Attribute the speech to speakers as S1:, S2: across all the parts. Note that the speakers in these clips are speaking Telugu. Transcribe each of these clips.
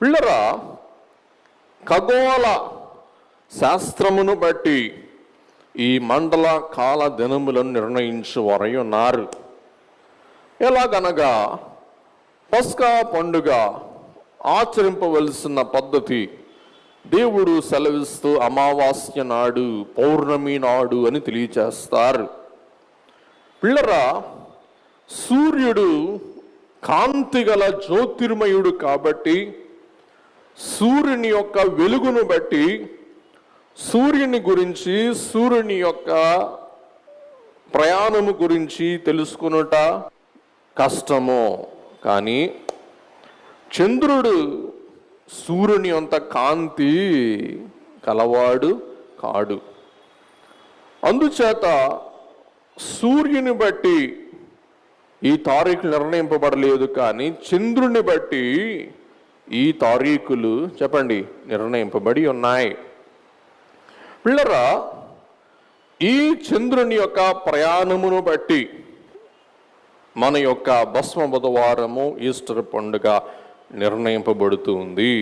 S1: పిల్లరా ఖగోళ శాస్త్రమును బట్టి ఈ మండల కాల దినములను నిర్ణయించు వారై ఉన్నారు ఎలాగనగా పస్కా పండుగ ఆచరింపవలసిన పద్ధతి దేవుడు సెలవిస్తూ అమావాస్య నాడు పౌర్ణమి నాడు అని తెలియచేస్తారు. పిల్లరా సూర్యుడు కాంతి గల జ్యోతిర్మయుడు కాబట్టి సూర్యుని యొక్క వెలుగును బట్టి సూర్యుని గురించి సూర్యుని యొక్క ప్రయాణము గురించి తెలుసుకునుట కష్టము. కానీ చంద్రుడు సూర్యుని అంత కాంతి కలవాడు కాడు. అందుచేత సూర్యుని బట్టి ఈ తారీఖు నిర్ణయింపబడలేదు కానీ చంద్రుని బట్టి ఈ తారీఖులు చెప్పండి నిర్ణయింపబడి ఉన్నాయి. పిల్లరా ఈ చంద్రుని యొక్క ప్రయాణమును బట్టి మన యొక్క భస్మ బుధవారము ఈస్టర్ పండుగ నిర్ణయింపబడుతుంది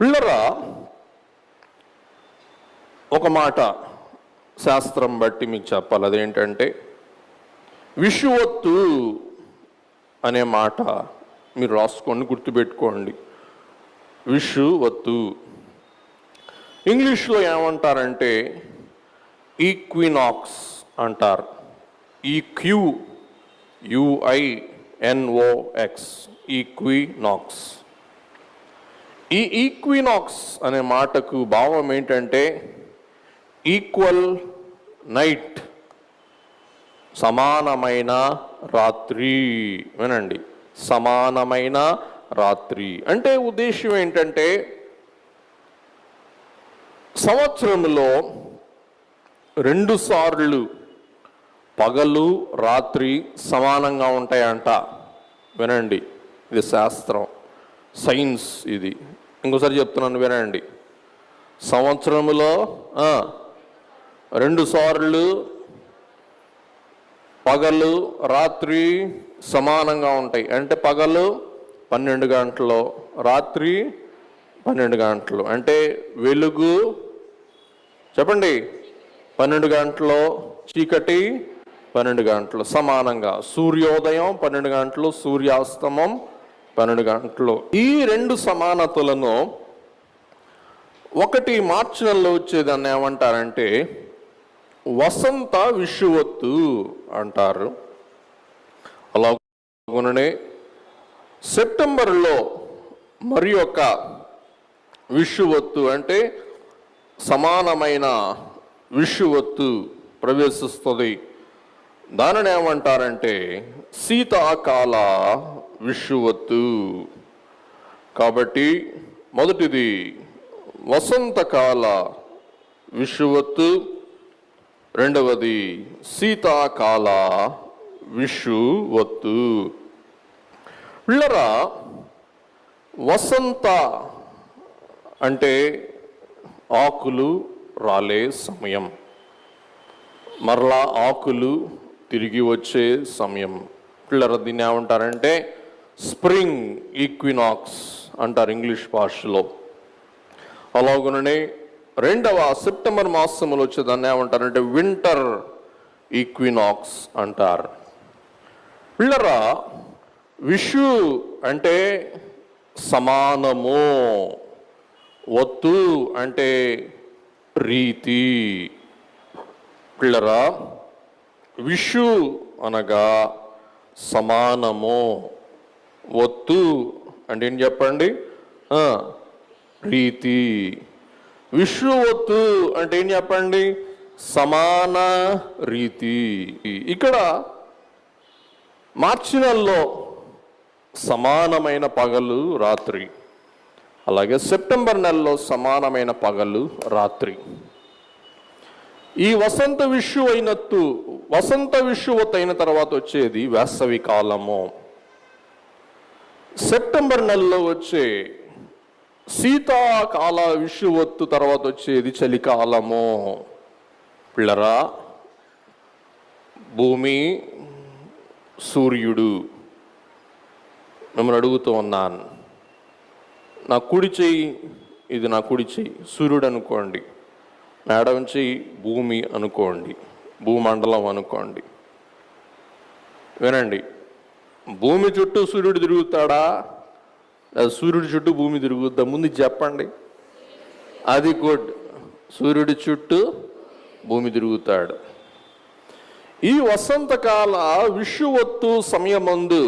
S1: పిల్లరా ఒక మాట శాస్త్రం బట్టి మీకు చెప్పాలి. అదేంటంటే విషువత్తు అనే మాట మీరు రాసుకోండి గుర్తుపెట్టుకోండి. విషు వత్తు. ఇంగ్లీష్లో ఏమంటారంటే ఈక్వినాక్స్ అంటారు. E Q U I N O X equinox. ఈ ఈక్వినాక్స్ అనే మాటకు భావం ఏంటంటే ఈక్వల్ నైట్ సమానమైన రాత్రి వినండి. సమానమైన రాత్రి. అంటే ఉద్దేశం ఏంటంటే సంవత్సరంలో రెండు సార్లు పగలు రాత్రి సమానంగా ఉంటాయంట. వినండి ఇది శాస్త్రం. సైన్స్ ఇది. ఇంకోసారి చెప్తున్నాను వినండి. సంవత్సరంలో రెండు సార్లు పగలు రాత్రి సమానంగా ఉంటాయి. అంటే పగలు పన్నెండు గంటలు రాత్రి పన్నెండు గంటలు. అంటే వెలుగు చెప్పండి పన్నెండు గంటలు చీకటి పన్నెండు గంటలు సమానంగా. సూర్యోదయం పన్నెండు గంటలు సూర్యాస్తమం పన్నెండు గంటలు. ఈ రెండు సమానతలను ఒకటి మార్చి నెలలో వచ్చేదాన్ని ఏమంటారంటే వసంత విషువత్తు అంటారు. అలాగనే సెప్టెంబర్లో మరి ఒక విషువత్తు అంటే సమానమైన విషువత్తు ప్రవేశిస్తుంది. దానిని ఏమంటారంటే శీతాకాల విషువత్తు. కాబట్టి మొదటిది వసంతకాల విషువత్తు. రెండవది శీతాకాల విషువత్తు పిల్లరా వసంత అంటే ఆకులు రాలే సమయం. మరలా ఆకులు తిరిగి వచ్చే సమయం. పిల్లర దీన్ని ఏమంటారంటే స్ప్రింగ్ ఈక్వినాక్స్ అంటారు ఇంగ్లీష్ భాషలో. అలాగుననే రెండవ సెప్టెంబర్ మాసంలో వచ్చేదాన్ని ఏమంటారంటే వింటర్ ఈక్వినాక్స్ అంటారు. పిల్లరా విషు అంటే సమానము ఒత్తు అంటే ప్రీతి. పిల్లరా విషు అనగా సమానము ఒత్తు అంటే ఏం చెప్పండి? ప్రీతి. విషు ఒత్తు అంటే ఏం చెప్పండి? సమాన రీతి. ఇక్కడ మార్చి నెలలో సమానమైన పగలు రాత్రి. అలాగే సెప్టెంబర్ నెలలో సమానమైన పగలు రాత్రి. ఈ వసంత విషు అయినట్టు వసంత విషువత్ అయిన తర్వాత వచ్చేది వేసవి కాలము. సెప్టెంబర్ నెలలో వచ్చే శీతాకాల విషువత్తు తర్వాత వచ్చేది చలికాలము. పిల్లరా భూమి సూర్యుడు మిమ్మల్ని అడుగుతూ ఉన్నాను. నా కుడి చెయ్యి ఇది నా కుడి చెయ్యి. సూర్యుడు అనుకోండి. నా ఎడమ చెయ్యి భూమి అనుకోండి. భూమండలం అనుకోండి. వినండి. భూమి చుట్టూ సూర్యుడు తిరుగుతాడా? సూర్యుడి చుట్టూ భూమి తిరుగుద్దా? ముందు చెప్పండి. అది గుడ్. సూర్యుడి చుట్టూ భూమి తిరుగుతాడు. ఈ వసంతకాల విషువత్తు సమయమందు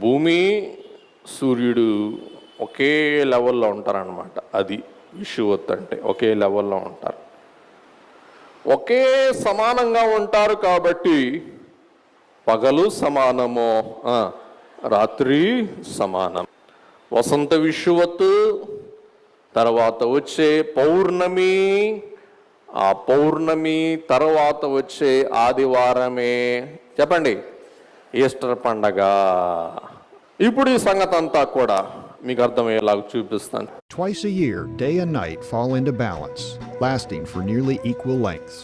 S1: భూమి సూర్యుడు ఒకే లెవెల్లో ఉంటారనమాట అది విషువత్తు అంటే ఒకే లెవెల్లో ఉంటారు. ఒకే సమానంగా ఉంటారు కాబట్టి పగలు సమానము రాత్రి సమానం. వసంత విషువత్తు తర్వాత వచ్చే పౌర్ణమి ఆ పౌర్ణమి తర్వాత వచ్చే ఆదివారమే చెప్పండి ఈస్టర్ పండగ ఇప్పుడు ఈ సంగతి అంతా కూడా మీకు అర్థమయ్యేలాగా చూపిస్తాను
S2: Twice a year, day and night fall into balance, lasting for nearly equal lengths.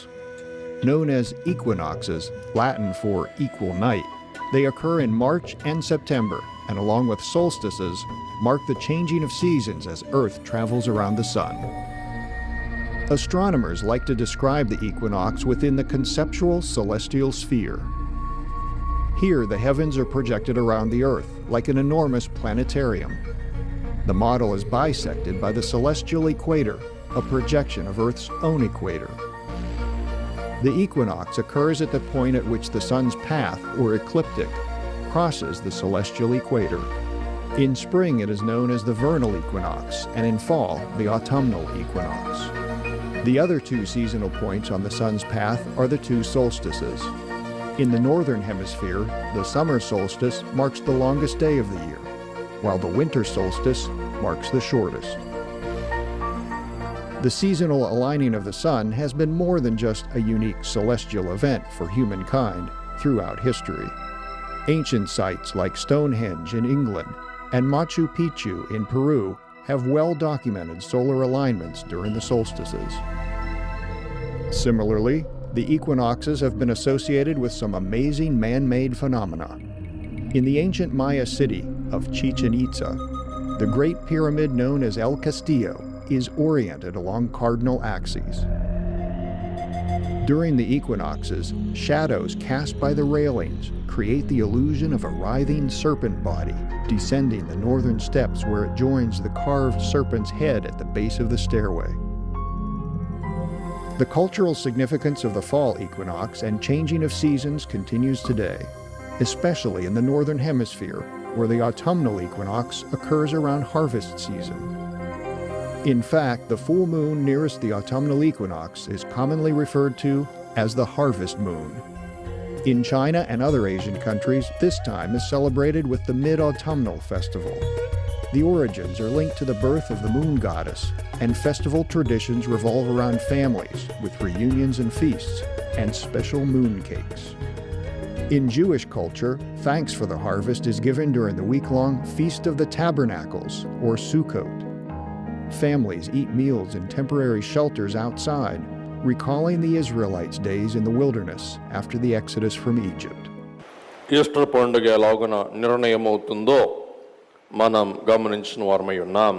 S2: Known as equinoxes, Latin for equal night, they occur in March and September, and along with solstices, mark the changing of seasons as Earth travels around the Sun. Astronomers like to describe the equinox within the conceptual celestial sphere. Here, the heavens are projected around the Earth like an enormous planetarium. The model is bisected by the celestial equator, a projection of Earth's own equator. The equinox occurs at the point at which the sun's path, or ecliptic, crosses the celestial equator. In spring, it is known as the vernal equinox, and in fall, the autumnal equinox. The other two seasonal points on the sun's path are the two solstices. In the northern hemisphere, the summer solstice marks the longest day of the year, while the winter solstice marks the shortest. The seasonal aligning of the sun has been more than just a unique celestial event for humankind throughout history. Ancient sites like Stonehenge in England and Machu Picchu in Peru have well documented solar alignments during the solstices. Similarly, the equinoxes have been associated with some amazing man made phenomena. In the ancient Maya city of Chichen Itza, the Great Pyramid known as El Castillo is oriented along cardinal axes. During the equinoxes, shadows cast by the railings create the illusion of a writhing serpent body descending the northern steps where it joins the carved serpent's head at the base of the stairway. The cultural significance of the fall equinox and changing of seasons continues today, especially in the northern hemisphere, where the autumnal equinox occurs around harvest season. In fact, the full moon nearest the autumnal equinox is commonly referred to as the harvest moon. In China and other Asian countries, this time is celebrated with the Mid Autumnal Festival. The origins are linked to the birth of the moon goddess, and festival traditions revolve around families with reunions and feasts, and special moon cakes. In Jewish culture, thanks for the harvest is given during the week long Feast of the Tabernacles, or Sukkot. Families eat meals in temporary shelters outside, recalling the Israelites' days in the wilderness after the exodus from Egypt.
S1: Easter పండుగ ఎలాగున నిర్ణయం అవుతుందో మనం గమనించిన వారమై ఉన్నాం